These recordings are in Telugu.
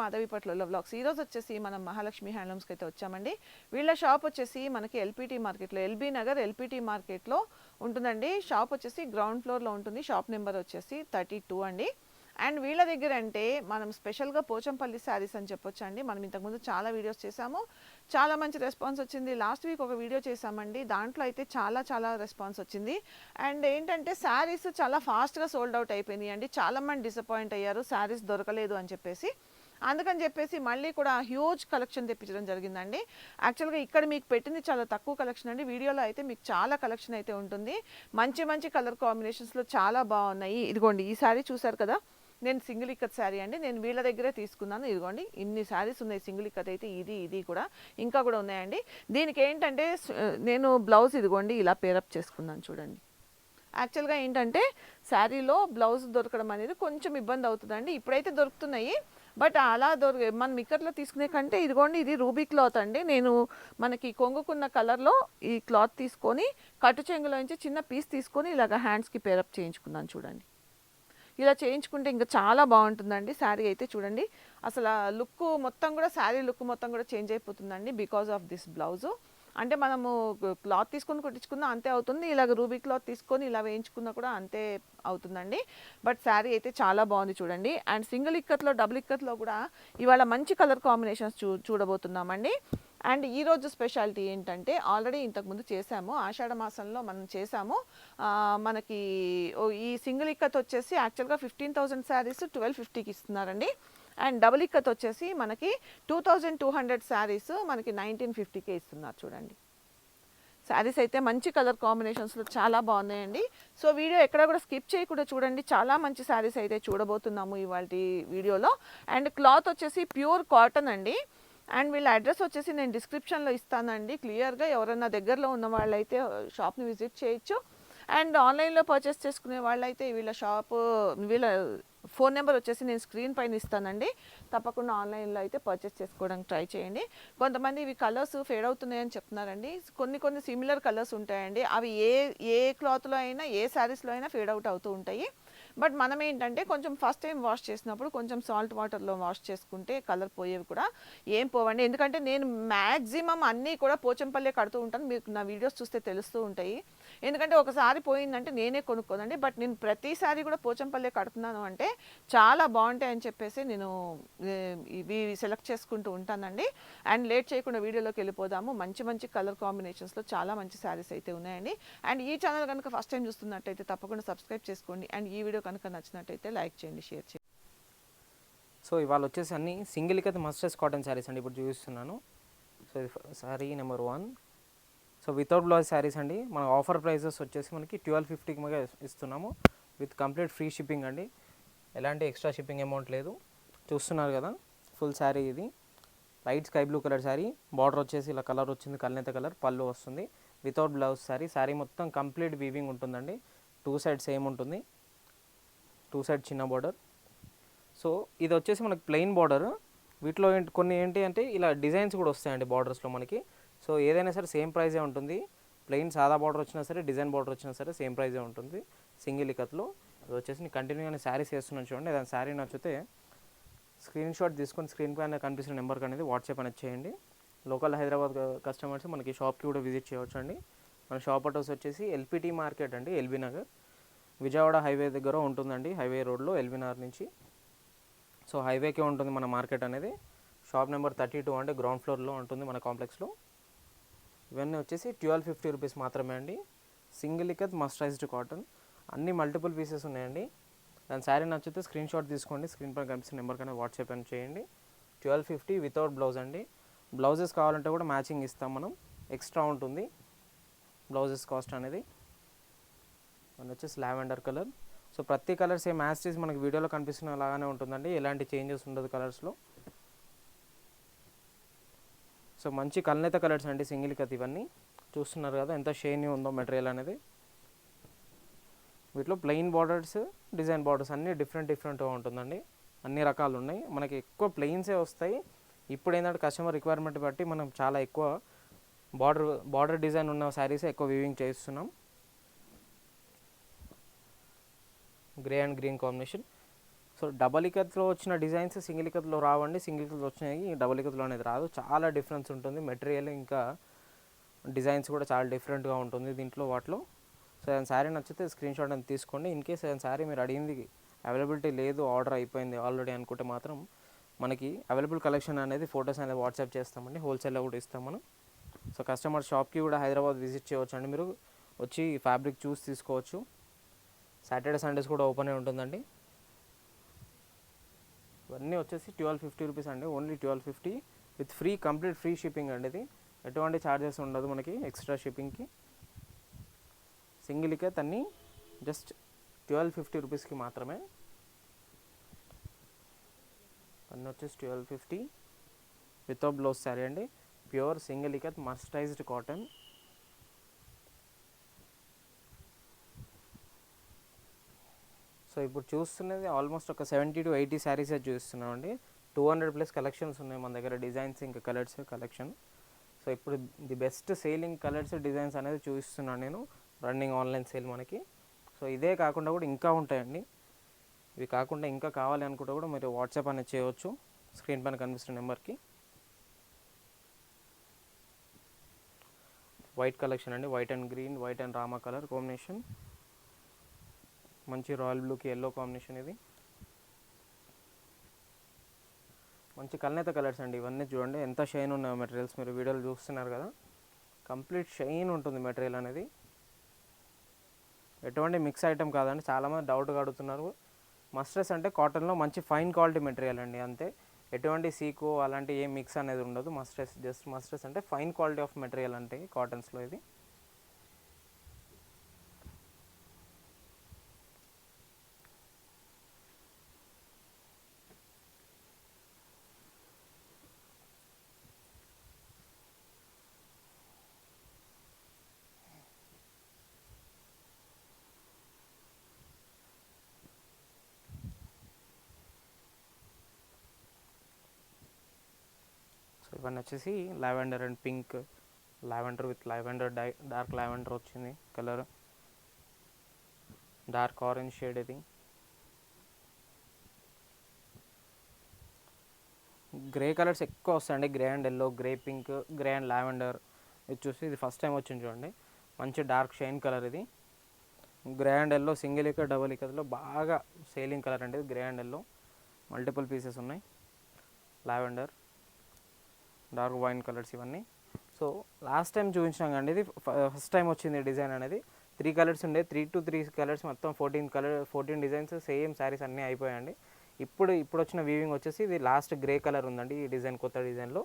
మాధవిపట్లలో బ్లాగ్స్ ఈరోజు వచ్చేసి మనం మహాలక్ష్మి హ్యాండ్లూమ్స్కి అయితే వచ్చామండి. వీళ్ళ షాప్ వచ్చేసి మనకి ఎల్పిటి మార్కెట్లో ఎల్బీ నగర్ ఎల్పిటి మార్కెట్లో ఉంటుందండి. షాప్ వచ్చేసి గ్రౌండ్ ఫ్లోర్లో ఉంటుంది. షాప్ నెంబర్ వచ్చేసి థర్టీ టూ అండి. అండ్ వీళ్ళ దగ్గర అంటే మనం స్పెషల్గా పోచంపల్లి శారీస్ అని చెప్పొచ్చు అండి మనం ఇంతకుముందు చాలా వీడియోస్ చేసాము చాలా మంచి రెస్పాన్స్ వచ్చింది. లాస్ట్ వీక్ ఒక వీడియో చేసామండి దాంట్లో అయితే చాలా చాలా రెస్పాన్స్ వచ్చింది. అండ్ ఏంటంటే శారీస్ చాలా ఫాస్ట్గా సోల్డ్ అవుట్ అయిపోయింది అండి. చాలా మంది డిసప్పాయింట్ అయ్యారు. శారీస్ దొరకలేదు అని చెప్పేసి. అందుకని చెప్పేసి మళ్ళీ కూడా హ్యూజ్ కలెక్షన్ తెప్పించడం జరిగిందండి. యాక్చువల్గా ఇక్కడ మీకు పెట్టింది చాలా తక్కువ కలెక్షన్ అండి. వీడియోలో అయితే మీకు చాలా కలెక్షన్ అయితే ఉంటుంది. మంచి మంచి కలర్ కాంబినేషన్స్లో చాలా బాగున్నాయి. ఇదిగోండి ఈ శారీ చూసారు కదా? నేను సింగిల్ ఇక్కత్ శారీ అండి. నేను వీళ్ళ దగ్గరే తీసుకున్నాను. ఇదిగోండి ఇన్ని శారీస్ ఉన్నాయి. సింగిల్ ఇక్కత్ అయితే ఇది ఇది కూడా ఇంకా కూడా ఉన్నాయండి. దీనికి ఏంటంటే నేను బ్లౌజ్ ఇదిగోండి ఇలా పేరప్ చేసుకున్నాను చూడండి. యాక్చువల్గా ఏంటంటే శారీలో బ్లౌజ్ దొరకడం అనేది కొంచెం ఇబ్బంది అవుతుందండి. ఇప్పుడైతే దొరుకుతున్నాయి. బట్ అలా దొరికి మనం ఇక్కట్లో తీసుకునే కంటే ఇదిగోండి ఇది రూబీ క్లాత్ అండి. నేను మనకి కొంగుకున్న కలర్లో ఈ క్లాత్ తీసుకొని కట్టు చెంగులో నుంచి చిన్న పీస్ తీసుకొని ఇలాగ హ్యాండ్స్కి పేరప్ చేయించుకున్నాను చూడండి. ఇలా చేయించుకుంటే ఇంకా చాలా బాగుంటుందండి. శారీ అయితే చూడండి. అసలు లుక్ మొత్తం కూడా శారీ లుక్ మొత్తం కూడా చేంజ్ అయిపోతుందండి బికాస్ ఆఫ్ దిస్ బ్లౌజు. అంటే మనము క్లాత్ తీసుకొని కుట్టించుకున్నా అంతే అవుతుంది. ఇలాగ రూబీ క్లాత్ తీసుకొని ఇలా వేయించుకున్నా కూడా అంతే అవుతుందండి. బట్ శారీ అయితే చాలా బాగుంది చూడండి. అండ్ సింగిల్ ఇక్కత్లో డబుల్ ఇక్కత్లో కూడా ఇవాళ మంచి కలర్ కాంబినేషన్స్ చూ చూడబోతున్నామండి. అండ్ ఈరోజు స్పెషాలిటీ ఏంటంటే ఆల్రెడీ ఇంతకుముందు చేసాము ఆషాఢ మాసంలో మనం చేసాము మనకి ఓ ఈ సింగిల్ ఇక్కత్ వచ్చేసి యాక్చువల్గా ఫిఫ్టీన్ థౌసండ్ శారీస్ ట్వెల్వ్ ఫిఫ్టీకి ఇస్తున్నారండి. అండ్ డబుల్ ఇక్కత్ వచ్చేసి మనకి two thousand two hundred saris మనకి నైన్టీన్ ఫిఫ్టీకే ఇస్తున్నారు చూడండి. శారీస్ అయితే మంచి కలర్ కాంబినేషన్స్లో చాలా బాగున్నాయండి. సో వీడియో ఎక్కడ కూడా స్కిప్ చేయకుండా చూడండి. చాలా మంచి శారీస్ అయితే చూడబోతున్నాము ఇవాళ వీడియోలో. అండ్ క్లాత్ వచ్చేసి ప్యూర్ కాటన్ అండి. అండ్ వీళ్ళ అడ్రస్ వచ్చేసి నేను డిస్క్రిప్షన్లో ఇస్తానండి. క్లియర్గా ఎవరైనా దగ్గరలో ఉన్న వాళ్ళైతే షాప్ని విజిట్ చేయొచ్చు. అండ్ ఆన్లైన్లో పర్చేస్ చేసుకునే వాళ్ళైతే వీళ్ళ షాప్ వీళ్ళ ఫోన్ నెంబర్ వచ్చేసి నేను స్క్రీన్ పైన ఇస్తానండి. తప్పకుండా ఆన్లైన్లో అయితే పర్చేస్ చేసుకోవడానికి ట్రై చేయండి. కొంతమంది ఇవి కలర్స్ ఫేడ్ అవుతున్నాయని చెప్తున్నారండి. కొన్ని కొన్ని సిమిలర్ కలర్స్ ఉంటాయండి. అవి ఏ ఏ క్లాత్లో అయినా ఏ శారీస్లో అయినా ఫేడ్ అవుట్ అవుతూ ఉంటాయి. బట్ మనం ఏంటంటే కొంచెం ఫస్ట్ టైం వాష్ చేసినప్పుడు కొంచెం సాల్ట్ వాటర్లో వాష్ చేసుకుంటే కలర్ పోయేవి కూడా ఏం పోవండి. ఎందుకంటే నేను మ్యాక్సిమం అన్నీ కూడా పోచంపల్లె కడుతూ ఉంటాను. మీకు నా వీడియోస్ చూస్తే తెలుస్తూ ఉంటాయి. ఎందుకంటే ఒకసారి పోయిందంటే నేనే కొనుక్కోదండి. బట్ నేను ప్రతిసారి కూడా పోచంపల్లి కడుతున్నాను అంటే చాలా బాగుంటాయి అని చెప్పేసి నేను ఇవి సెలెక్ట్ చేసుకుంటూ ఉంటానండి. అండ్ లేట్ చేయకుండా వీడియోలోకి వెళ్ళిపోదాము. మంచి మంచి కలర్ కాంబినేషన్స్లో చాలా మంచి శారీస్ అయితే ఉన్నాయండి. అండ్ ఈ ఛానల్ కనుక ఫస్ట్ టైం చూస్తున్నట్టయితే తప్పకుండా సబ్స్క్రైబ్ చేసుకోండి. అండ్ ఈ వీడియో కనుక నచ్చినట్టయితే లైక్ చేయండి షేర్ చేయండి. సో ఇవాళ వచ్చేసి అన్ని సింగిల్కి అయితే మస్టర్స్ కాటన్ శారీస్ అండి. ఇప్పుడు చూపిస్తున్నాను. సో ఇది sari number one. So without blouse saris అండి మన ఆఫర్ ప్రైజెస్ వచ్చేసి మనకి ట్వెల్వ్ ఫిఫ్టీకి మీద ఇస్తున్నాము. విత్ కంప్లీట్ ఫ్రీ షిప్పింగ్ అండి. ఎలాంటి ఎక్స్ట్రా షిప్పింగ్ అమౌంట్ లేదు. చూస్తున్నారు కదా ఫుల్ శారీ ఇది. Light sky blue colour sari border వచ్చేసి ఇలా కలర్ వచ్చింది కల్నేత కలర్ పళ్ళు వస్తుంది. వితౌట్ బ్లౌజ్ శారీ శారీ మొత్తం కంప్లీట్ వీవింగ్ ఉంటుందండి. టూ సైడ్ సేమ్ ఉంటుంది. టూ సైడ్ చిన్న బార్డర్ సో ఇది వచ్చేసి మనకి ప్లెయిన్ బార్డర్ వీటిలో ఏంటి కొన్ని ఏంటి అంటే ఇలా డిజైన్స్ కూడా వస్తాయండి బార్డర్స్లో మనకి. సో ఏదైనా సరే సేమ్ ప్రైజే ఉంటుంది. ప్లెయిన్ సాదా బార్డర్ వచ్చినా సరే డిజైన్ బార్డర్ వచ్చినా సరే సేమ్ ప్రైజే ఉంటుంది. సింగిల్ ఇకత్లో అది వచ్చేసి నేను కంటిన్యూగానే శారీస్ వేస్తున్నాను చూడండి. ఏదైనా శారీ నచ్చితే స్క్రీన్ షాట్ తీసుకొని స్క్రీన్ పైన కనిపిస్తున్న నెంబర్కి అనేది వాట్సాప్ అనేది చేయండి. లోకల్ హైదరాబాద్ కస్టమర్స్ మనకి షాప్కి కూడా విజిట్ చేయవచ్చు అండి మన షాప్ అడ్రస్ వచ్చేసి ఎల్పిటి మార్కెట్ అండి ఎల్బీ నగర్. విజయవాడ హైవే దగ్గర ఉంటుందండి. హైవే రోడ్లో ఎల్బీ నగర్ నుంచి. సో హైవేకే ఉంటుంది మన మార్కెట్ అనేది. షాప్ నెంబర్ థర్టీ టూ అంటే గ్రౌండ్ ఫ్లోర్లో ఉంటుంది మన కాంప్లెక్స్లో. ఇవన్నీ వచ్చేసి ట్వెల్వ్ ఫిఫ్టీ రూపీస్ మాత్రమే అండి. Single ikat mercerised cotton. అన్ని మల్టిపుల్ పీసెస్ ఉన్నాయండి. దాని శారీ నచ్చితే స్క్రీన్ షాట్ తీసుకోండి. స్క్రీన్ పైన కనిపిస్తున్న నెంబర్ కన్నా వాట్సాప్ అని చేయండి. ట్వెల్వ్ ఫిఫ్టీ వితౌట్ బ్లౌజ్ అండి. బ్లౌజెస్ కావాలంటే కూడా మ్యాచింగ్ ఇస్తాం మనం. ఎక్స్ట్రా ఉంటుంది. బ్లౌజెస్ కాస్ట్ అనేది. అండ్ వచ్చేసి లావెండర్ కలర్. సో ప్రతి కలర్ సేమ్ మ్యాచెస్ మనకి వీడియోలో కనిపిస్తున్న లాగానే ఉంటుందండి. ఎలాంటి చేంజెస్ ఉండదు కలర్స్లో. సో మంచి కల్నేత కలర్స్ అండి సింగిల్ కత్ ఇవన్నీ. చూస్తున్నారు కదా ఎంత షైనీ ఉందో మెటీరియల్ అనేది. వీటిలో ప్లెయిన్ బార్డర్స్ డిజైన్ బార్డర్స్ అన్నీ డిఫరెంట్ డిఫరెంట్గా ఉంటుందండి. అన్ని రకాలు ఉన్నాయి. మనకి ఎక్కువ ప్లెయిన్సే వస్తాయి. ఇప్పుడు ఏంటంటే కస్టమర్ రిక్వైర్మెంట్ బట్టి మనం చాలా ఎక్కువ బార్డర్ బార్డర్ డిజైన్ ఉన్న శారీస్ ఎక్కువ వీవింగ్ చేస్తున్నాం. Grey and green combination so double ఇకత్లో వచ్చిన డిజైన్స్ సింగిల్ ఇకత్లో రావండి సింగిల్ ఇకత్లో వచ్చినాయి. డబల్ ఇకత్లో అనేది రాదు. చాలా డిఫరెన్స్ ఉంటుంది. మెటీరియల్ ఇంకా డిజైన్స్ కూడా చాలా డిఫరెంట్గా ఉంటుంది దీంట్లో వాటిలో. సో ఏదైనా శారీ నచ్చితే స్క్రీన్ షాట్ అని తీసుకోండి. ఇన్ కేస్ ఏదైనా శారీ మీరు అడిగింది అవైలబిలిటీ లేదు ఆర్డర్ అయిపోయింది ఆల్రెడీ అనుకుంటే మాత్రం మనకి అవైలబుల్ కలెక్షన్ అనేది ఫొటోస్ అనేది వాట్సాప్ చేస్తామండి. హోల్సేల్లో కూడా ఇస్తాం మనం. సో కస్టమర్ షాప్కి కూడా హైదరాబాద్ విజిట్ చేయవచ్చు అండి మీరు. వచ్చి ఫ్యాబ్రిక్ చూసి తీసుకోవచ్చు. సాటర్డే సండేస్ కూడా ఓపెన్ అయి ఉంటుందండి. ఇవన్నీ వచ్చేసి ట్వెల్వ్ ఫిఫ్టీ రూపీస్ అండి. Only twelve fifty with free complete free shipping అండి ఇది. ఎటువంటి ఛార్జెస్ ఉండదు మనకి ఎక్స్ట్రా షిప్పింగ్కి సింగిల్కే తన్ని జస్ట్ ట్వెల్వ్ ఫిఫ్టీ రూపీస్కి మాత్రమే. అన్నీ వచ్చేసి twelve fifty without blouse sari అండి. Pure single ikat mercerised cotton. So ఇప్పుడు చూస్తున్నది ఆల్మోస్ట్ ఒక సెవెంటీ టు ఎయిటీ శారీస్ చూస్తున్నాం అండి టూ హండ్రెడ్ ప్లస్ కలెక్షన్స్ ఉన్నాయి మన దగ్గర. డిజైన్స్ ఇంకా కలర్స్ కలెక్షన్ సో ఇప్పుడు the best selling colours designs అనేది చూపిస్తున్నాను నేను. రన్నింగ్ ఆన్లైన్ సేల్ మనకి. సో ఇదే కాకుండా కూడా ఇంకా ఉంటాయండి. ఇవి కాకుండా ఇంకా కావాలి అనుకుంటే కూడా మీరు వాట్సాప్ అనేది చేయవచ్చు. స్క్రీన్ పైన కనిపిస్తున్న నెంబర్కి. వైట్ కలెక్షన్ అండి. White and green white and Rama colour combination మంచి రాయల్ బ్లూకి ఎల్లో కాంబినేషన్ ఇది. మంచి కల్నేత కలర్స్ అండి ఇవన్నీ చూడండి. ఎంత షైన్ ఉన్నాయో మెటీరియల్స్ మీరు వీడియోలు చూస్తున్నారు కదా. కంప్లీట్ షైన్ ఉంటుంది మెటీరియల్ అనేది. ఎటువంటి మిక్స్ ఐటమ్ కాదండి. చాలామంది డౌట్గా అడుగుతున్నారు. మస్టర్స్ అంటే కాటన్లో మంచి ఫైన్ క్వాలిటీ మెటీరియల్ అండి అంతే. ఎటువంటి సీకో అలాంటి ఏ మిక్స్ అనేది ఉండదు. మస్టర్స్ జస్ట్ మస్టర్స్ అంటే ఫైన్ క్వాలిటీ ఆఫ్ మెటీరియల్ అంటే కాటన్స్లో ఇది. ఇవన్నీ వచ్చేసి lavender and pink lavender with lavender dye dark lavender వచ్చింది కలర్. డార్క్ ఆరెంజ్ షేడ్ ఇది. గ్రే కలర్స్ ఎక్కువ వస్తాయండి. Grey and yellow grey pink grey and lavender. ఇది చూసి ఇది ఫస్ట్ టైం వచ్చింది చూడండి. మంచి డార్క్ షైన్ కలర్ ఇది. గ్రే అండ్ ఎల్లో సింగిల్ ఇక డబుల్ ఇకలో బాగా సేలింగ్ కలర్ అండి. Grey and yellow. Multiple pieces ఉన్నాయి. లావెండర్. డార్క్ వైన్ కలర్స్ ఇవన్నీ. సో లాస్ట్ టైం చూపించినాం అండి ఇది ఫస్ట్ టైం వచ్చింది డిజైన్ అనేది. త్రీ కలర్స్ ఉండే త్రీ టు త్రీ కలర్స్ మొత్తం fourteen colour fourteen designs same saris అన్నీ అయిపోయాయండి. ఇప్పుడు ఇప్పుడు వచ్చిన వీవింగ్ వచ్చేసి ఇది లాస్ట్ గ్రే కలర్ ఉందండి ఈ డిజైన్ కొత్త డిజైన్లో.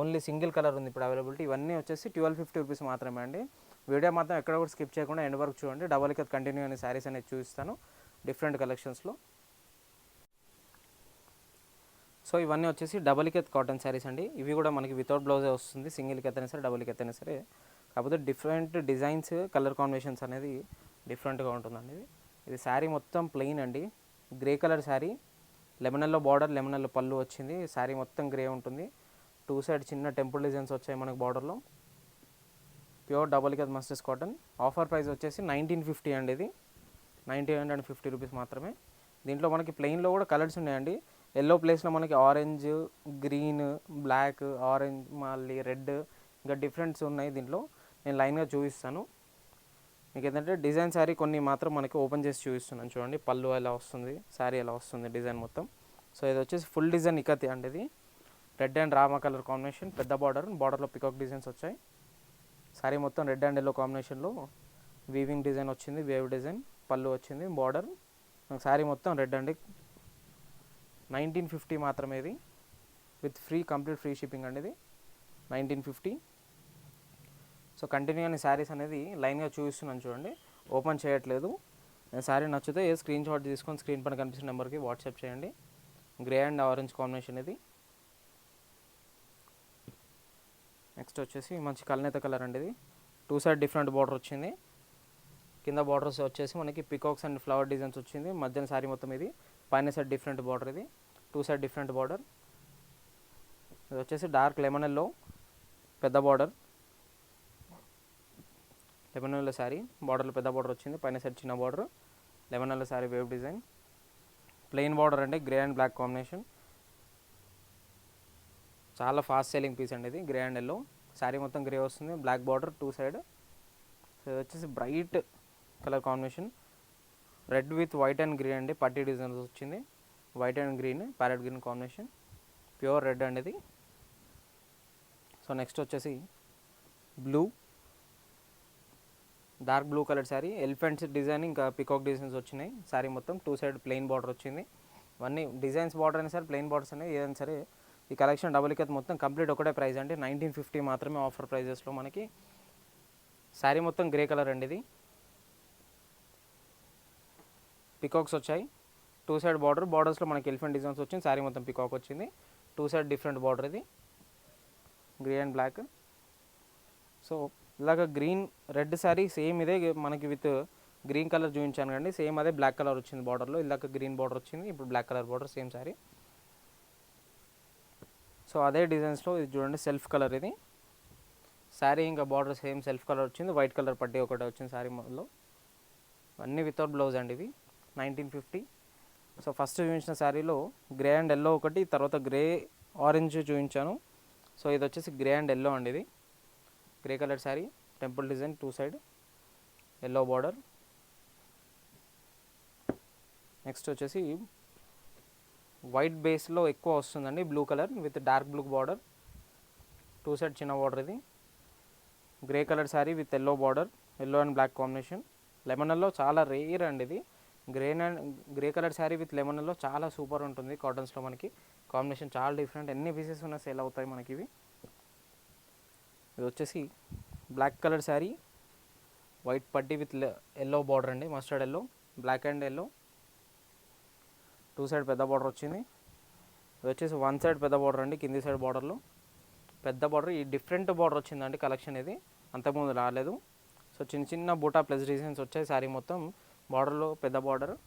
ఓన్లీ సింగిల్ కలర్ ఉంది ఇప్పుడు అవైలబిలిటీ ఇవన్నీ వచ్చేసి ట్వెల్వ్ ఫిఫ్టీ రూపీస్ మాత్రమే అండి. వీడియో మాత్రం ఎక్కడ కూడా స్కిప్ చేయకుండా ఎండ్ వరకు చూడండి. డబల్ ఇకత్ కంటిన్యూ అనే శారీస్ అనేది చూపిస్తాను. డిఫరెంట్ కలెక్షన్స్లో సో ఇవన్నీ వచ్చేసి డబల్ కెత్ కాటన్ శారీస్ అండి. ఇవి కూడా మనకి వితౌట్ బ్లౌజే వస్తుంది. సింగిల్ కెత్ అయినా సరే డబుల్ కెత్ అయినా సరే. కాకపోతే డిఫరెంట్ డిజైన్స్ కలర్ కాంబినేషన్స్ అనేది డిఫరెంట్గా ఉంటుందండి ఇది. ఇది శారీ మొత్తం ప్లెయిన్ అండి. Grey colour sari lemon yellow border lemon yellow పళ్ళు వచ్చింది. శారీ మొత్తం గ్రే ఉంటుంది. టూ సైడ్ చిన్న టెంపుల్ డిజైన్స్ వచ్చాయి మనకి బార్డర్లో pure double ikat mercerised cotton offer price వచ్చేసి నైన్టీన్ ఫిఫ్టీ అండి ఇది. Nineteen hundred and fifty rupees మాత్రమే. దీంట్లో మనకి ప్లెయిన్లో కూడా కలర్స్ ఉన్నాయండి. ఎల్లో ప్లేస్లో మనకి ఆరెంజ్ గ్రీన్ బ్లాక్ ఆరెంజ్ మళ్ళీ రెడ్ ఇంకా డిఫరెంట్స్ ఉన్నాయి దీంట్లో. నేను లైన్గా చూపిస్తాను. మీకు ఏంటంటే డిజైన్ శారీ కొన్ని మాత్రం మనకి ఓపెన్ చేసి చూపిస్తున్నాను. చూడండి పళ్ళు ఎలా వస్తుంది శారీ ఎలా వస్తుంది డిజైన్ మొత్తం. సో ఇది వచ్చేసి ఫుల్ డిజైన్ ఇకతి అండి ఇది. Red and Rama colour combination పెద్ద బార్డర్ బార్డర్లో పికాక్ డిజైన్స్ వచ్చాయి. శారీ మొత్తం రెడ్ అండ్ ఎల్లో కాంబినేషన్లో వీవింగ్ డిజైన్ వచ్చింది వేవ్ డిజైన్ పళ్ళు వచ్చింది బార్డర్ శారీ మొత్తం రెడ్ అండి నైన్టీన్ ఫిఫ్టీ మాత్రమే ఇది with free complete free shipping అండి ఇది నైన్టీన్ ఫిఫ్టీ. సో కంటిన్యూ అని శారీస్ అనేది లైన్గా చూపిస్తున్నాను చూడండి. ఓపెన్ చేయట్లేదు. శారీ నచ్చితే స్క్రీన్ షాట్ తీసుకొని స్క్రీన్ పైన కనిపిస్తున్న నెంబర్కి వాట్సాప్ చేయండి. గ్రే అండ్ ఆరెంజ్ కాంబినేషన్ ఇది. నెక్స్ట్ వచ్చేసి మంచి కలనేత కలర్ అండి ఇది. టూ సైడ్ డిఫరెంట్ బార్డర్ వచ్చింది. కింద బార్డర్స్ వచ్చేసి మనకి పికాక్స్ అండ్ ఫ్లవర్ డిజైన్స్ వచ్చింది. మధ్యన శారీ మొత్తం ఇది. పైన సైడ్ డిఫరెంట్ బార్డర్ ఇది టూ సైడ్ డిఫరెంట్ బార్డర్. ఇది వచ్చేసి డార్క్ లెమన్ ఎల్లో పెద్ద బార్డర్. లెమన్ ఎల్లో శారీ బార్డర్లో పెద్ద బార్డర్ వచ్చింది పైన సైడ్ చిన్న border. Lemon yellow sari wave design. Plain border అండి గ్రే అండ్ బ్లాక్ కాంబినేషన్. చాలా ఫాస్ట్ సెల్లింగ్ పీస్ అండి ఇది గ్రే అండ్ ఎల్లో. శారీ మొత్తం గ్రే వస్తుంది బ్లాక్ బార్డర్ టూ సైడ్. వచ్చేసి bright colour combination. Red with white and green అండి పట్టి డిజైన్స్ వచ్చింది. White and green parrot green combination. Pure red అండి ఇది సో నెక్స్ట్ వచ్చేసి blue. Dark blue colour sari. Elephants design ఇంకా పికాక్ డిజైన్స్ వచ్చినాయి. శారీ మొత్తం టూ సైడ్ ప్లెయిన్ బార్డర్ వచ్చింది. ఇవన్నీ డిజైన్స్ బార్డర్ అయినా సరే ప్లెయిన్ బార్డర్స్ అనేవి ఏదైనా సరే ఈ కలెక్షన్ డబుల్ ఇకత్ మొత్తం కంప్లీట్ ఒకటే ప్రైస్ అంటే నైన్టీన్ ఫిఫ్టీ మాత్రమే ఆఫర్ ప్రైజెస్లో మనకి. శారీ మొత్తం గ్రే కలర్ అండి ఇది. పికాక్స్ వచ్చాయి. టూ సైడ్ బార్డర్ బార్డర్స్లో మనకి ఎలిఫెంట్ డిజైన్స్ వచ్చింది శారీ మొత్తం పికాక్ వచ్చింది. టూ సైడ్ డిఫరెంట్ బార్డర్ ఇది. Green and black. సో ఇలాగ గ్రీన్ రెడ్ శారీ సేమ్ ఇదే మనకి విత్ గ్రీన్ కలర్ చూపించాను కండి సేమ్ అదే బ్లాక్ కలర్ వచ్చింది బార్డర్లో. ఇలాగ గ్రీన్ బార్డర్ వచ్చింది ఇప్పుడు black colour border same sari. So అదే డిజైన్స్లో ఇది చూడండి సెల్ఫ్ కలర్ ఇది. శారీ ఇంకా బార్డర్ సేమ్ సెల్ఫ్ కలర్ వచ్చింది వైట్ కలర్ పట్టి ఒకటి వచ్చింది శారీ మొదలు అన్నీ వితౌట్ బ్లౌజ్ అండి ఇవి నైన్టీన్ ఫిఫ్టీ. సో ఫస్ట్ చూపించిన శారీలో గ్రే అండ్ ఎల్లో ఒకటి తర్వాత గ్రే ఆరెంజ్ చూపించాను. సో ఇది వచ్చేసి గ్రే అండ్ ఎల్లో అండి ఇది. Grey colour sari temple design two side yellow border. Next వచ్చేసి వైట్ బేస్లో ఎక్కువ వస్తుందండి blue colour with dark blue border. Two side చిన్న బార్డర్ ఇది. Grey colour sari with yellow border yellow and black combination. Lemon yellow చాలా రేర్ అండి ఇది. Grey and grey colour sari with lemon yellow చాలా సూపర్ ఉంటుంది కాటన్స్లో మనకి. కాంబినేషన్ చాలా డిఫరెంట్. ఎన్ని పీసెస్ ఉన్నా సేల్ అవుతాయి మనకి ఇవి. ఇది వచ్చేసి బ్లాక్ కలర్ శారీ. వైట్ పట్టి విత్ ఎల్లో బార్డర్ అండి. Mustard yellow black and yellow. Two side పెద్ద బార్డర్ వచ్చింది. ఇది వచ్చేసి వన్ సైడ్ పెద్ద బార్డర్ అండి కింది సైడ్ బార్డర్లో పెద్ద బార్డర్ ఈ డిఫరెంట్ బార్డర్ వచ్చిందండి కలెక్షన్ ఇది. అంతకుముందు రాలేదు. సో చిన్న చిన్న బూటా ప్లస్ డిజైన్స్ వచ్చాయి శారీ మొత్తం. బార్డర్లో పెద్ద బార్డర్.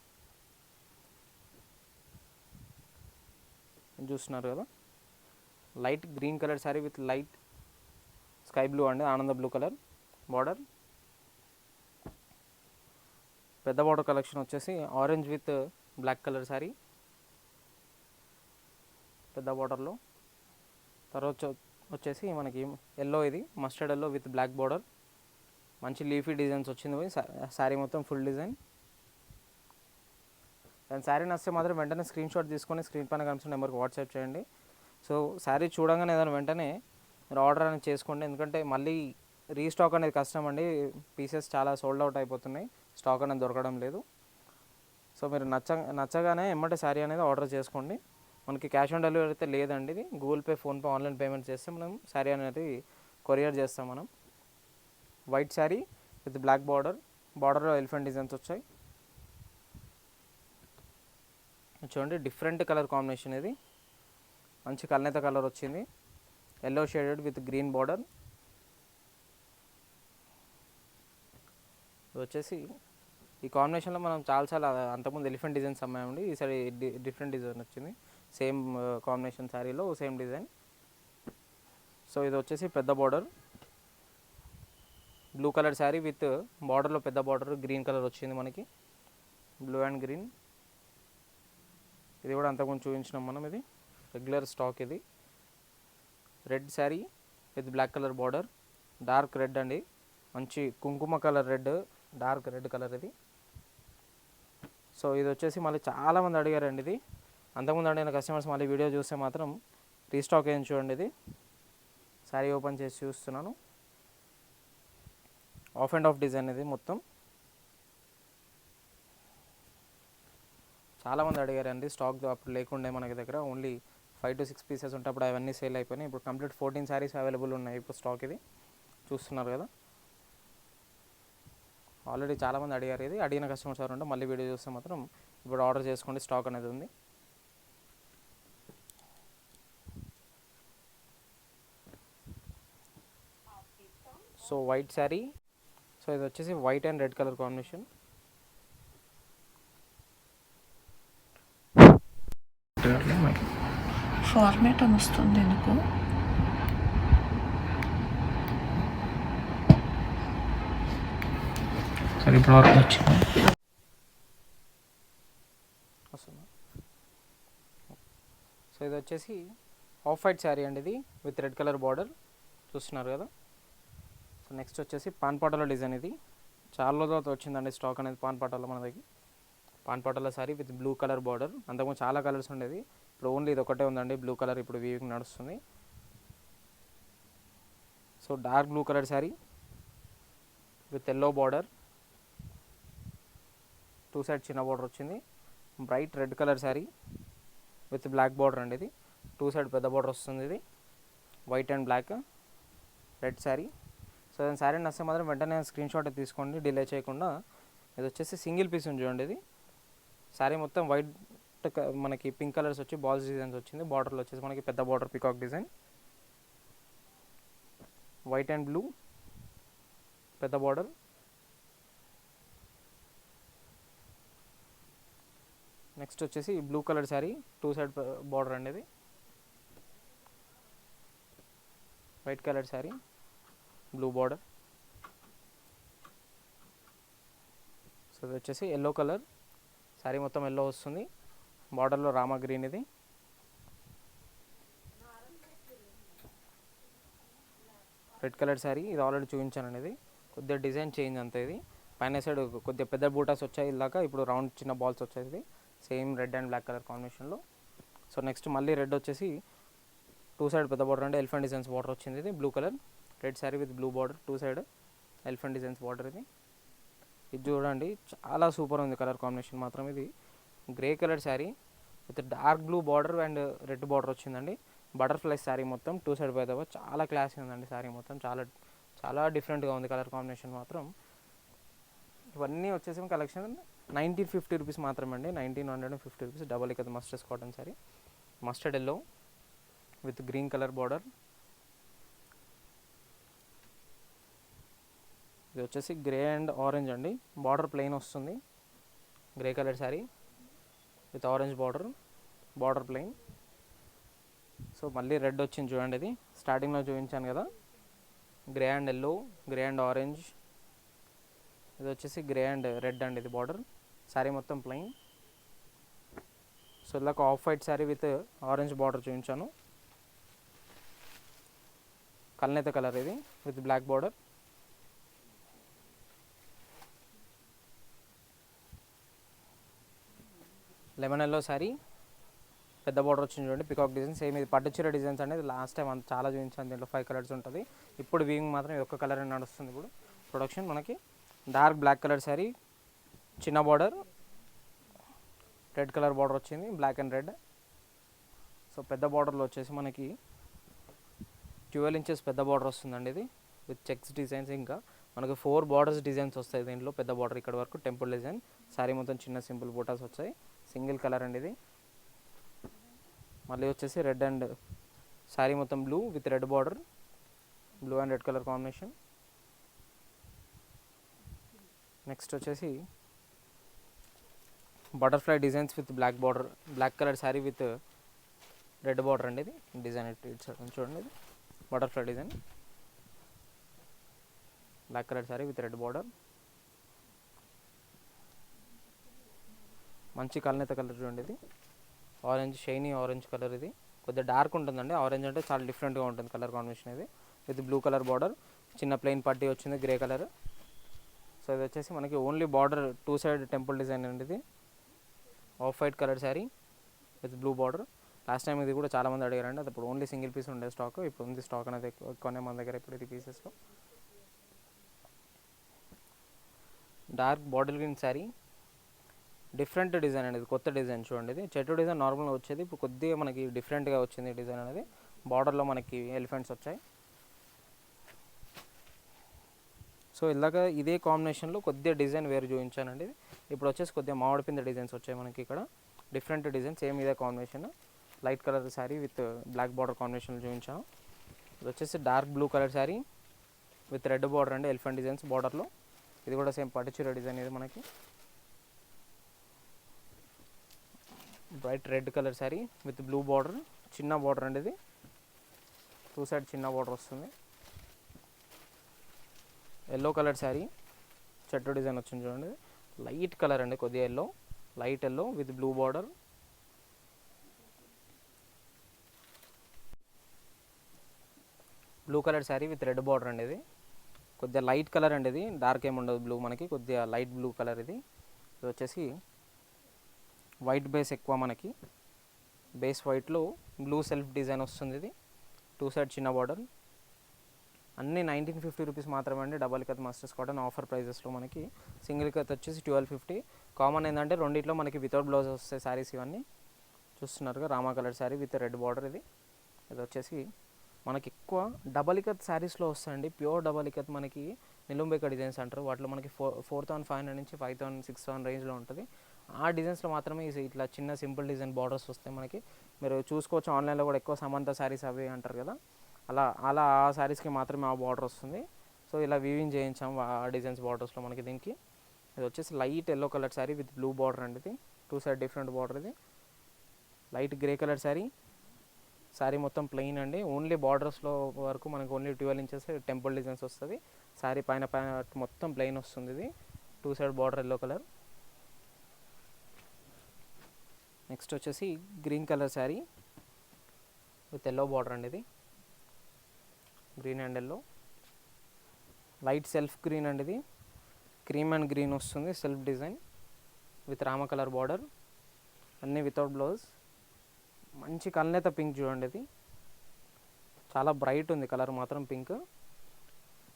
చూస్తున్నారు కదా? Light green colour sari with light sky blue అండి ఆనంద బ్లూ కలర్ బార్డర్. పెద్ద బార్డర్ కలెక్షన్ వచ్చేసి orange with black colour sari. పెద్ద బార్డర్లో. తర్వాత వచ్చేసి మనకి ఎల్లో ఇది mustard yellow with black border మంచి లీఫీ డిజైన్స్ వచ్చింది. శారీ మొత్తం ఫుల్ డిజైన్ దాని శారీ నచ్చితే మాత్రం వెంటనే స్క్రీన్ షాట్ తీసుకొని స్క్రీన్ పైన కనిపిస్తున్న నెంబర్కి వాట్సాప్ చేయండి. సో శారీ చూడంగానే ఏదైనా వెంటనే మీరు ఆర్డర్ అనేది చేసుకోండి. ఎందుకంటే మళ్ళీ రీస్టాక్ అనేది కష్టం అండి. పీసెస్ చాలా సోల్డ్ అవుట్ అయిపోతున్నాయి. స్టాక్ అనేది దొరకడం లేదు. సో మీరు నచ్చ నచ్చగానే ఎమ్మటే శారీ అనేది ఆర్డర్ చేసుకోండి. మనకి క్యాష్ ఆన్ డెలివరీ అయితే లేదండి ఇది. Google Pay PhonePe online payment చేస్తే మనం శారీ అనేది కొరియర్ చేస్తాం మనం. White sari with black border. బార్డర్లో ఎలిఫెంట్ డిజైన్స్ వచ్చాయి. చూడండి డిఫరెంట్ కలర్ కాంబినేషన్ ఇది. మంచి కల్నేత కలర్ వచ్చింది. Yellow shaded with green border వచ్చేసి ఈ కాంబినేషన్లో మనం చాలా చాలా అంతకుముందు ఎలిఫెంట్ డిజైన్స్ అమ్మాయండి ఈసారి డి- డిఫరెంట్ డిజైన్ వచ్చింది. సేమ్ కాంబినేషన్ శారీలో సేమ్ డిజైన్ సో ఇది వచ్చేసి పెద్ద border blue colour sari with బార్డర్లో పెద్ద బార్డర్ గ్రీన్ కలర్ వచ్చింది మనకి. బ్లూ అండ్ గ్రీన్ ఇది కూడా అంతకుముందు చూపించినాం మనం ఇది. రెగ్యులర్ స్టాక్ ఇది. Red sari with black colour border dark red అండి. మంచి కుంకుమ colour red dark red colour ఇది. సో ఇది వచ్చేసి మళ్ళీ చాలామంది అడిగారండి ఇది. అంతకుముందు అడిగిన కస్టమర్స్ మళ్ళీ వీడియో చూస్తే మాత్రం రీస్టాక్ అయ్యింది చూడండి ఇది. శారీ ఓపెన్ చేసి చూస్తున్నాను. ఆఫ్ అండ్ ఆఫ్ డిజైన్ ఇది మొత్తం. చాలామంది అడిగారండి స్టాక్ అప్పుడు లేకుండే మనకి దగ్గర only five to six pieces ఉంటే అప్పుడు అవన్నీ సేల్ అయిపోయినాయి. ఇప్పుడు కంప్లీట్ ఫోర్టీన్ శారీస్ అవైలబుల్ ఉన్నాయి ఇప్పుడు స్టాక్ ఇది. చూస్తున్నారు కదా? ఆల్రెడీ చాలామంది అడిగారు ఇది. అడిగిన కస్టమర్స్ ఎవరు ఉంటే మళ్ళీ వీడియో చూస్తే మాత్రం ఇప్పుడు ఆర్డర్ చేసుకోండి స్టాక్ అనేది ఉంది. సో వైట్ శారీ సో ఇది వచ్చేసి white and red colour combination format అని వస్తుంది ఎందుకు? సరే ఇప్పుడు ఆర్డర్ వచ్చింది. వస్తుందా? సో ఇది వచ్చేసి ఆఫ్ వైట్ శారీ అండి ఇది విత్ రెడ్ కలర్ బార్డర్. చూస్తున్నారు కదా? సో నెక్స్ట్ వచ్చేసి పాన్ పాటలో డిజైన్ ఇది. చాలా రోజులతో వచ్చిందండి స్టాక్ అనేది పాన్ పాటలో మన దగ్గర. పాన్ పాటలో sari with blue colour border. అంతకుముందు చాలా కలర్స్ ఉండేది ఇప్పుడు ఓన్లీ ఇది ఒకటే ఉందండి బ్లూ కలర్ ఇప్పుడు వీవింగ్ నడుస్తుంది. So dark blue colour sari with yellow border two side చిన్న బార్డర్ వచ్చింది. Bright red colour sari with black border అండి ఇది. టూ సైడ్ పెద్ద బార్డర్ వస్తుంది ఇది. White and black red sari so దాని శారీ నస్తే మాత్రం వెంటనే స్క్రీన్ షాట్ తీసుకోండి డిలే చేయకుండా. ఇది వచ్చేసి సింగిల్ పీస్ ఉంది చూడండి ఇది. శారీ మొత్తం వైట్ మనకి పింక్ కలర్స్ వచ్చి బాల్స్ డిజైన్స్ వచ్చింది బార్డర్లో వచ్చేసి మనకి పెద్ద border peacock design white and blue పెద్ద బార్డర్ నెక్స్ట్ వచ్చేసి blue colour sari two side border అండి ఇది white colour sari blue border so ఇది వచ్చేసి ఎల్లో కలర్ శారీ మొత్తం ఎల్లో వస్తుంది. బార్డర్లో రామా గ్రీన్ ఇది. రెడ్ కలర్ శారీ ఇది ఆల్రెడీ చూపించాను ఇది కొద్దిగా డిజైన్ చేంజ్ అంతే ఇది. పైన సైడ్ కొద్దిగా పెద్ద బూటాస్ వచ్చాయి ఇలాక ఇప్పుడు రౌండ్ చిన్న బాల్స్ వచ్చాయి ఇది. Same red and black colour కాంబినేషన్లో. సో నెక్స్ట్ మళ్ళీ రెడ్ వచ్చేసి టూ సైడ్ పెద్ద బార్డర్ అంటే ఎలిఫెంట్ డిజైన్స్ బార్డర్ వచ్చింది ఇది blue colour. Red sari with blue border two side elephant designs border ఇది. ఇది చూడండి చాలా సూపర్ ఉంది కలర్ కాంబినేషన్ మాత్రం ఇది. Grey colour sari with dark blue border and red border వచ్చిందండి. బటర్ఫ్లై శారీ మొత్తం టూ సైడ్ పెద్దవా చాలా క్లాసీ ఉందండి శారీ మొత్తం. చాలా చాలా డిఫరెంట్గా ఉంది కలర్ కాంబినేషన్ మాత్రం. ఇవన్నీ వచ్చేసి కలెక్షన్ నైన్టీన్ ఫిఫ్టీ రూపీస్ మాత్రమే అండి nineteen hundred and fifty rupees double ఇక masters cotton sari. Mustard yellow with green colour border. ఇది వచ్చేసి గ్రే అండ్ ఆరెంజ్ అండి. బార్డర్ ప్లెయిన్ వస్తుంది. Grey colour sari. With orange border border plain. So మళ్ళీ రెడ్ వచ్చింది చూడండి ఇది. స్టార్టింగ్లో చూపించాను కదా. Grey and yellow grey and orange. ఇది వచ్చేసి గ్రే అండ్ రెడ్ అండ్ ఇది బార్డర్. శారీ మొత్తం ప్లెయిన్. సో ఇలాగ off white sari with orange border చూపించాను. కల్నేత కలర్ ఇది with black border. Lemon yellow sari పెద్ద బార్డర్ వచ్చింది చూడండి పికాక్ డిజైన్ సేమ్ ఇది పట్టు చీర డిజైన్స్ అనేది లాస్ట్ టైం అంత చాలా చూపించాను దీంట్లో ఫైవ్ కలర్స్ ఉంటుంది. ఇప్పుడు వీవింగ్ మాత్రం ఒక్క కలర్ నడుస్తుంది ఇప్పుడు. ప్రొడక్షన్ మనకి డార్క్ బ్లాక్ కలర్ శారీ చిన్న బార్డర్ రెడ్ కలర్ బార్డర్ వచ్చింది బ్లాక్ అండ్ రెడ్ సో పెద్ద బార్డర్లో వచ్చేసి మనకి ట్వెల్వ్ ఇంచెస్ పెద్ద బార్డర్ వస్తుందండి ఇది విత్ చెక్స్ డిజైన్స్ ఇంకా. మనకి ఫోర్ బార్డర్స్ డిజైన్స్ వస్తాయి దీంట్లో పెద్ద బార్డర్ ఇక్కడ వరకు టెంపుల్ డిజైన్ శారీ మొత్తం చిన్న సింపుల్ బూటాస్ వచ్చాయి. సింగిల్ కలర్ అండి ఇది. మళ్ళీ వచ్చేసి రెడ్ అండ్ శారీ మొత్తం blue with red border. Blue and red colour combination. Next వచ్చేసి butterfly designs with black border black colour sari with red border అండి ఇది. డిజైన్ ఇటు చూడండి ఇది. Butterfly design. Black colour sari with red border. మంచి కలనేత కలర్ చూడండి ఇది. ఆరెంజ్ షైనీ ఆరెంజ్ కలర్ ఇది. కొద్దిగా డార్క్ ఉంటుందండి. ఆరెంజ్ అంటే చాలా డిఫరెంట్గా ఉంటుంది కలర్ కాంబినేషన్ ఇది. విత్ బ్లూ కలర్ బార్డర్ చిన్న ప్లెయిన్ పట్టీ వచ్చింది గ్రే కలర్ సో ఇది వచ్చేసి మనకి only border two side temple design అండి ఇది. Off white colour sari with blue border last time ఇది కూడా చాలామంది అడిగారండి. అది ఇప్పుడు ఓన్లీ సింగిల్ పీస్ ఉండే స్టాక్ ఇప్పుడు ఉంది స్టాక్ అనేది ఎక్కువనే మన దగ్గర ఇప్పుడు ఇది పీసెస్లో dark bottle green sari different design అనేది కొత్త డిజైన్ చూడండి ఇది. చెట్టు డిజైన్ నార్మల్గా వచ్చేది. ఇప్పుడు కొద్దిగా మనకి డిఫరెంట్గా వచ్చింది డిజైన్ అనేది. బార్డర్లో మనకి ఎలిఫెంట్స్ వచ్చాయి. సో ఇలాగ ఇదే కాంబినేషన్లో కొద్దిగా డిజైన్ వేరు చూపించానండి ఇప్పుడు వచ్చేసి కొద్దిగా మామిడి పింద డిజైన్స్ వచ్చాయి మనకి ఇక్కడ. డిఫరెంట్ డిజైన్స్ సేమ్ ఇదే combination. Light colour sari with black border కాంబినేషన్లో చూపించాను ఇది వచ్చేసి dark blue colour sari with red border అండి. ఎలిఫెంట్ డిజైన్స్ బార్డర్లో. ఇది కూడా సేమ్ పట్టుచీర డిజైన్ ఇది మనకి. Bright red colour sari with blue border. చిన్న బార్డర్ అండి ఇది. టూ సైడ్ చిన్న బార్డర్ వస్తుంది. Yellow colour sari. చెట్టు డిజైన్ వచ్చింది చూడండి. లైట్ కలర్ అండి కొద్దిగా yellow. Light yellow with blue border. Blue colour sari with red border అండి ఇది. కొద్దిగా లైట్ కలర్ అండి ఇది. డార్క్ ఏమి ఉండదు బ్లూ మనకి. కొద్దిగా లైట్ బ్లూ కలర్ ఇది. ఇది వచ్చేసి వైట్ బేస్ ఎక్కువ మనకి. బేస్ వైట్లో బ్లూ సెల్ఫ్ డిజైన్ వస్తుంది ఇది. టూ సైడ్ చిన్న బార్డర్. అన్నీ నైన్టీన్ ఫిఫ్టీ రూపీస్ మాత్రమే అండి. డబల్ కత్ మాస్టర్స్ కాటన్ ఆఫర్ ప్రైజెస్లో మనకి. సింగిల్ కత్ వచ్చేసి ట్వెల్వ్ ఫిఫ్టీ కామన్ ఏంటంటే రెండిట్లో మనకి వితౌట్ బ్లౌజ్ వస్తాయి శారీస్ ఇవన్నీ. చూస్తున్నారుగా Rama colour sari with red border ఇది. ఇది వచ్చేసి మనకి ఎక్కువ డబల్ ఇకత్ శారీస్లో వస్తాయండి. ప్యూర్ డబల్ ఇకత్ మనకి నిలుంబేక డిజైన్స్ అంటారు. వాటిలో మనకి four four thousand five hundred నుంచి ఫైవ్ థౌసండ్ సిక్స్ థౌసండ్ రేంజ్లో ఉంటుంది. ఆ డిజైన్స్లో మాత్రమే ఇట్లా చిన్న సింపుల్ డిజైన్ బార్డర్స్ వస్తాయి మనకి మీరు చూసుకోవచ్చు ఆన్లైన్లో కూడా ఎక్కువ సమంత శారీస్ అవి అంటారు కదా. అలా అలా ఆ శారీస్కి మాత్రమే ఆ బార్డర్ వస్తుంది. సో ఇలా వీవింగ్ చేయించాం ఆ డిజైన్స్ బార్డర్స్లో మనకి దీనికి. ఇది వచ్చేసి light yellow colour sari with blue border అండి ఇది. టూ సైడ్ డిఫరెంట్ బార్డర్ ఇది. Light grey colour sari. Sari మొత్తం ప్లెయిన్ అండి. ఓన్లీ బార్డర్స్లో వరకు మనకు only twelve inches temple designs వస్తుంది. శారీ పైన పైన మొత్తం ప్లెయిన్ వస్తుంది ఇది. Two side border yellow colour. Next వచ్చేసి green colour sari with yellow border అండి ఇది. Green and yellow light self green అండి ఇది. క్రీమ్ అండ్ గ్రీన్ వస్తుంది self design with Rama colour border. అన్నీ వితౌట్ బ్లౌజ్ మంచి కల్నేత పింక్ చూడండి ఇది. చాలా బ్రైట్ ఉంది కలర్ మాత్రం పింక్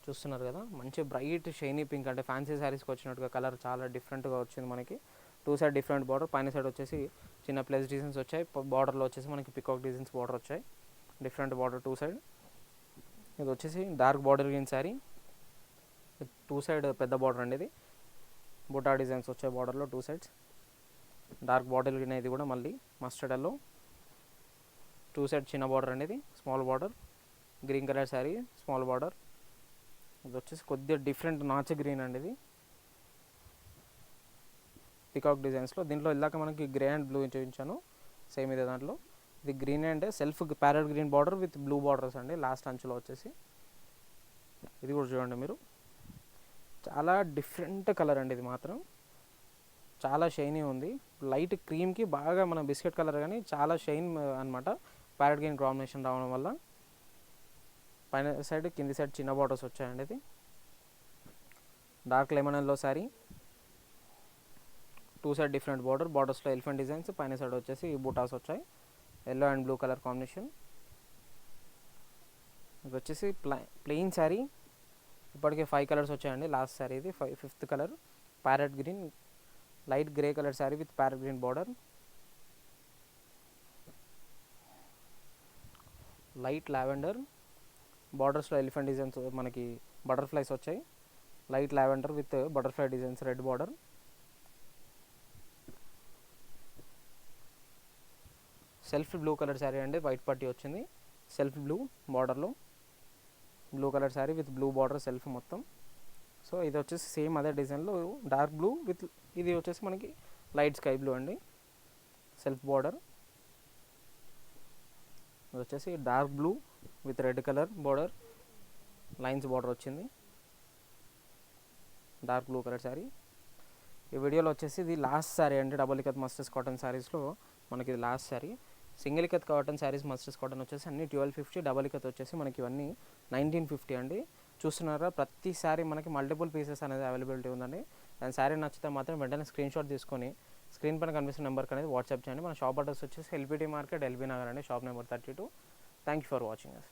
చూస్తున్నారు కదా మంచి బ్రైట్ షైనీ పింక్ అంటే ఫ్యాన్సీ శారీస్కి వచ్చినట్టుగా కలర్ చాలా డిఫరెంట్గా వచ్చింది మనకి. టూ సైడ్ డిఫరెంట్ బార్డర్ పైన సైడ్ వచ్చేసి చిన్న ప్లస్ డిజైన్స్ వచ్చాయి. బార్డర్లో వచ్చేసి మనకి పికాక్ డిజైన్స్ బార్డర్ వచ్చాయి. Different border two side. ఇది వచ్చేసి dark border green sari. Two side పెద్ద బార్డర్ అండి ఇది. బుటా డిజైన్స్ వచ్చాయి బార్డర్లో two sides. Dark border green ఇది కూడా మళ్ళీ మస్టర్డ్ ఎల్లో. టూ సైడ్ చిన్న బార్డర్ అనేది small border. Green colour sari small border. ఇది వచ్చేసి కొద్దిగా డిఫరెంట్ నాచ్ గ్రీన్ అండి ఇది. పికాక్ డిజైన్స్లో దీంట్లో ఇందాక మనకి గ్రే అండ్ బ్లూ చూపించాను. సేమ్ ఇదే దాంట్లో. ఇది green and self parrot green border with blue borders అండి. లాస్ట్ అంచులో వచ్చేసి. ఇది కూడా చూడండి మీరు. చాలా డిఫరెంట్ కలర్ అండి ఇది మాత్రం. చాలా షైనీ ఉంది. లైట్ క్రీమ్కి బాగా మన బిస్కెట్ కలర్ కానీ చాలా షైన్ అనమాట ప్యారెట్ గ్రీన్ కాంబినేషన్ రావడం వల్ల. పైన సైడ్ కింది సైడ్ చిన్న బార్డర్స్ వచ్చాయండి ఇది. Dark lemon yellow sari two side different border బార్డర్స్లో elephant designs పైన సైడ్ వచ్చేసి బూటాస్ వచ్చాయి. Yellow and blue colour combination ఇది వచ్చేసి ప్లై ప్లెయిన్ శారీ ఇప్పటికే ఫైవ్ కలర్స్ వచ్చాయండి. లాస్ట్ శారీ ఇది five fifth colour parrot green light grey colour sari with parrot green border light lavender బార్డర్స్లో elephant designs మనకి బటర్ఫ్లైస్ వచ్చాయి. Light lavender with butterfly designs red border self blue colour sari అండి వైట్ పట్టీ వచ్చింది. సెల్ఫ్ బ్లూ బార్డర్లో. Blue colour sari with blue border self మొత్తం. సో ఇది వచ్చేసి సేమ్ అదే డిజైన్లో డార్క్ బ్లూ విత్ ఇది వచ్చేసి మనకి లైట్ స్కై బ్లూ అండి. Self border. ఇది వచ్చేసి dark blue with red colour border. Lines border వచ్చింది. Dark blue colour sari. ఈ వీడియోలో వచ్చేసి ఇది లాస్ట్ శారీ అండి డబుల్ ఇకత్ మస్టర్స్ కాటన్ శారీస్లో మనకి ఇది లాస్ట్ శారీ. సింగిల్ కత్ కాటన్ శారీస్ మస్టర్స్ కాటన్ వచ్చేసి అన్ని ట్వెల్వ్ ఫిఫ్టీ డబల్ కత్ వచ్చేసి మనకి ఇవన్నీ నైన్టీన్ ఫిఫ్టీ అండి. చూస్తున్నారా? ప్రతి శారీ మనకి మల్టిపుల్ పీసెస్ అనేది అవైలబిలిటీ ఉందండి. దాని శారీ నచ్చితే మాత్రం వెంటనే స్క్రీన్ షాట్ తీసుకొని స్క్రీన్ పైన కనిపిస్తున్న నెంబర్కి అనేది వాట్సాప్ చేయండి. మన షాప్ అడ్రస్ వచ్చేసి ఎల్బిటీ మార్కెట్ ఎల్బీ నగర్ అండి shop number thirty two. Thank you for watching us.